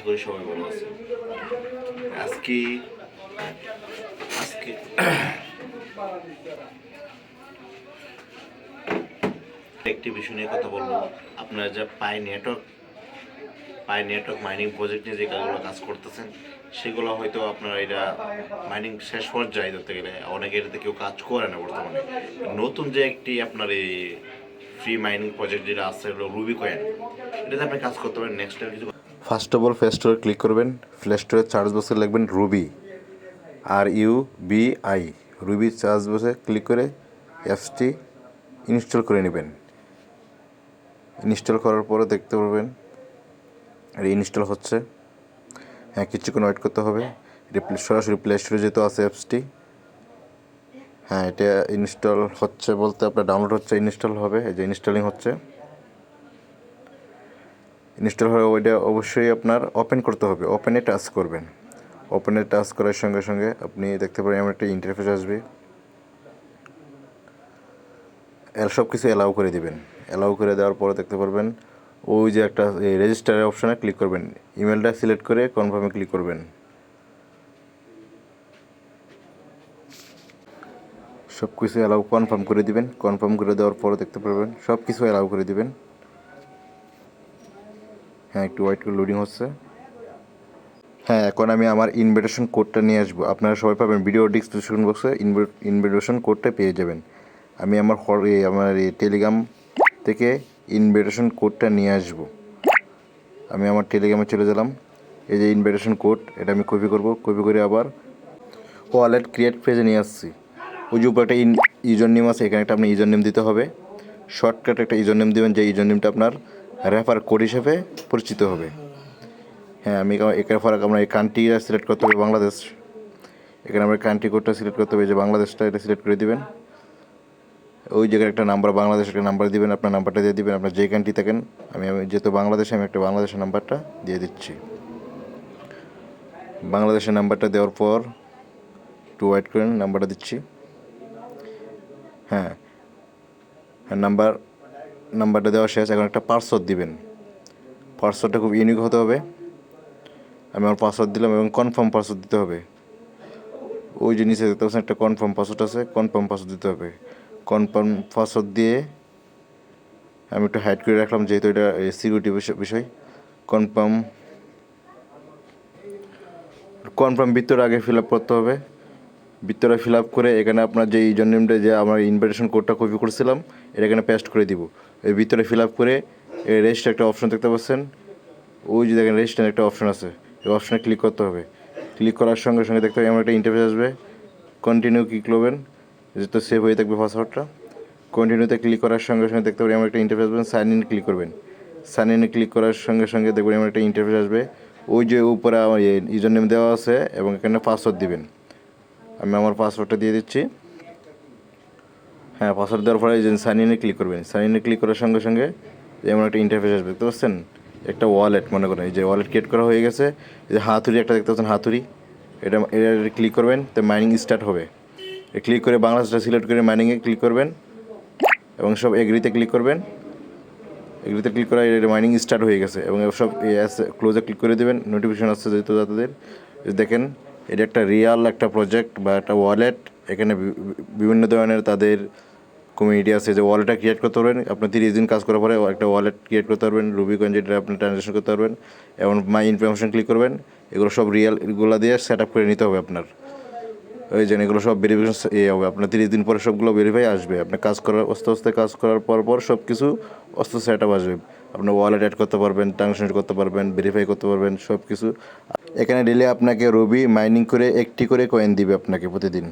আশা করি সবাই ভালো আছে। আজকে আজকে একটি বিষয় নিয়ে কথা বলব। আপনারা যা pi network pi network mining project নিয়ে যে কাজগুলো কাজ করতেছেন, সেগুলো হয়তো আপনারা এটা মাইনিং শেষ পর্যায়ে ধরতে গেলে অনেকে এটাতে কেউ কাজ করে না বর্তমানে। নতুন যে একটি আপনার এই ফ্রি মাইনিং প্রজেক্ট যেটা আছে হলো রুবি কয়েন এটাতে আপনি কাজ করতে পারেন নেক্সট টাইম কিছু ফার্স্ট অফ অল প্লে স্টোরে ক্লিক করবেন। প্লে স্টোরে চার্জ বক্সে লিখবেন Ruby R U B I Ruby search বক্সে ক্লিক করে অ্যাপসটি ইনস্টল করে নেবেন। ইনস্টল করার পরে দেখতে পারবেন এটা ইনস্টল হচ্ছে। হ্যাঁ কিছুক্ষণ ওয়েট করতে হবে। এটা প্লে- সরাসরি প্লে স্টোরে যেহেতু আছে অ্যাপসটি হ্যাঁ এটা ইনস্টল হচ্ছে বলতে আপনার ডাউনলোড হচ্ছে ইনস্টল হবে। এই যে ইনস্টলিং হচ্ছে। ইনস্টল হয়ে ওইটা অবশ্যই আপনার ওপেন করতে হবে। ওপেনে টাচ করবেন। ওপেনে টাচ করার সঙ্গে সঙ্গে আপনি দেখতে পারেন এমন একটা ইন্টারফেস আসবে। সব কিছু অ্যালাউ করে দিবেন। অ্যালাউ করে দেওয়ার পরে দেখতে পারবেন ওই যে একটা রেজিস্টারের অপশানে ক্লিক করবেন। ইমেলটা সিলেক্ট করে কনফার্মে ক্লিক করবেন। সব কিছু অ্যালাউ কনফার্ম করে দিবেন। কনফার্ম করে দেওয়ার পরে দেখতে পারবেন সব কিছু অ্যালাউ করে দিবেন। হ্যাঁ একটু ওয়েট করে লোডিং হচ্ছে। হ্যাঁ এখন আমি আমার ইনভিটেশন কোডটা নিয়ে আসব। আপনারা সবাই পাবেন ভিডিও ডিসক্রিপশন বক্সে ইনভিটেশন কোডটা পেয়ে যাবেন। আমি আমার আমার টেলিগ্রাম থেকে ইনভিটেশন কোডটা নিয়ে আসব। আমি আমার টেলিগ্রামে চলে গেলাম। এই যে ইনভিটেশন কোড এটা আমি কপি করব। কপি করে আবার ওয়ালেট ক্রিয়েট পেজে নিয়ে আসছি। ওই যে উপরে একটা ইন ইউজার নেম আছে, এখানে একটা আপনি ইউজার নেম দিতে হবে। শর্টকাট একটা ইউজার নেম দেবেন, যে ইউজার নেমটা আপনার রেফার কোড হিসেবে পরিচিত হবে। হ্যাঁ আমি ফারাক আমরা এই কান্ট্রিটা সিলেক্ট করতে হবে বাংলাদেশ। এখানে আমরা কান্ট্রি কোডটা সিলেক্ট করতে হবে যে বাংলাদেশটা এটা সিলেক্ট করে দেবেন। ওই জায়গায় একটা নাম্বার বাংলাদেশ একটা নাম্বার দিবেন, আপনার নাম্বারটা দিয়ে দিবেন, আপনার যে কান্ট্রি থাকেন। আমি আমি যেহেতু বাংলাদেশে, আমি একটা বাংলাদেশের নাম্বারটা দিয়ে দিচ্ছি। বাংলাদেশের নাম্বারটা দেওয়ার পর টু ওয়াইট করেন নাম্বারটা দিচ্ছি। হ্যাঁ নাম্বার নাম্বারটা দেওয়া শেষ, এখন একটা পাসওয়ার্ড দিবেন। পাসওয়ার্ডটা খুব ইউনিক হতে হবে। আমি আমার পাসওয়ার্ড দিলাম এবং কনফার্ম পাসওয়ার্ড দিতে হবে। ওই যে নিচে দেখতে পাচ্ছেন একটা কনফার্ম পাসওয়ার্ড আছে কনফার্ম পাসওয়ার্ড দিতে হবে। কনফার্ম পাসওয়ার্ড দিয়ে আমি একটু হাইড করে রাখলাম, যেহেতু এটা সিকিউরিটি বিষয় কনফার্ম কনফার্ম ভিতরে আগে ফিল আপ করতে হবে। ভিতরে ফিল আপ করে এখানে আপনার যে ইউজার নেমটা যে আমার ইনভাইটেশন কোডটা কপি করেছিলাম এটা এখানে পেস্ট করে দিব। এর ভিতরে ফিল আপ করে রেজিস্টার একটা অপশন দেখতে পাচ্ছেন। ওই যে দেখেন রেজিস্টার একটা অপশন আছে। এই অপশনে ক্লিক করতে হবে। ক্লিক করার সঙ্গে সঙ্গে দেখতে হবে আমার একটা ইন্টারফেস আসবে। কন্টিনিউ ক্লিক করবেন। যেহেতু সেভ হয়ে থাকবে পাসওয়ার্ডটা কন্টিনিউতে ক্লিক করার সঙ্গে সঙ্গে দেখতে পাবেন আমার একটা ইন্টারফেস আসবে। সাইন ইন ক্লিক করবেন। সাইন ইনে ক্লিক করার সঙ্গে সঙ্গে দেখবেন আমার একটা ইন্টারফেস আসবে। ওই যে উপরে আমার ইউজার নেম দেওয়া আছে এবং এখানে পাসওয়ার্ড দিবেন। আমি আমার পাসওয়ার্ডটা দিয়ে দিচ্ছি। হ্যাঁ পাসওয়ার্ড দেওয়ার পরে সাইন ইনে ক্লিক করবেন। সাইন ইনে ক্লিক করার সঙ্গে সঙ্গে যেমন একটা ইন্টারফেস আসবে, দেখতে পাচ্ছেন? একটা ওয়ালেট মনে করেন, এই যে ওয়ালেট ক্রিয়েট করা হয়ে গেছে, এই যে হাতুড়ি একটা দেখতে পাচ্ছেন, হাতুড়ি। এটা এটা ক্লিক করবেন তো মাইনিং স্টার্ট হবে। ক্লিক করে বাংলাদেশটা সিলেক্ট করে মাইনিংয়ে ক্লিক করবেন এবং সব এগ্রিতে ক্লিক করবেন। এগুলিতে ক্লিক করা মাইনিং স্টার্ট হয়ে গেছে এবং সব ক্লোজে ক্লিক করে দেবেন নোটিফিকেশন আসছে যেহেতু তাদের। দেখেন এটা একটা রিয়াল একটা প্রজেক্ট বা একটা ওয়ালেট এখানে বিভিন্ন ধরনের তাদের কমিউনিটি আছে যে ওয়ালেটটা ক্রিয়েট করতে পারবেন। আপনি তিরিশ দিন কাজ করার পরে একটা ওয়ালেট ক্রিয়েট করতে পারবেন। রুবি কয়েন যেটা আপনি ট্রানজ্যাকশন করতে পারবেন। এবং মাই ইনফরমেশন ক্লিক করবেন। এগুলো সব রিয়াল এগুলো দিয়ে সেট আপ করে নিতে হবে আপনার। ওই যে এগুলো সব ভেরিফিকেশন এ হবে। আপনার তিরিশ দিন পরে সবগুলো ভেরিফাই আসবে। আপনি কাজ করার, আস্তে আস্তে কাজ করার পর পর সব কিছু আস্তে সেট আপ আসবে। আপনি ওয়ালেট অ্যাড করতে পারবেন ট্রানজাকশন করতে পারবেন ভেরিফাই করতে পারবেন সব কিছু এখানে ডেলি আপনাকে রবি মাইনিং করে একটি করে কয়েন দিবে আপনাকে প্রতিদিন।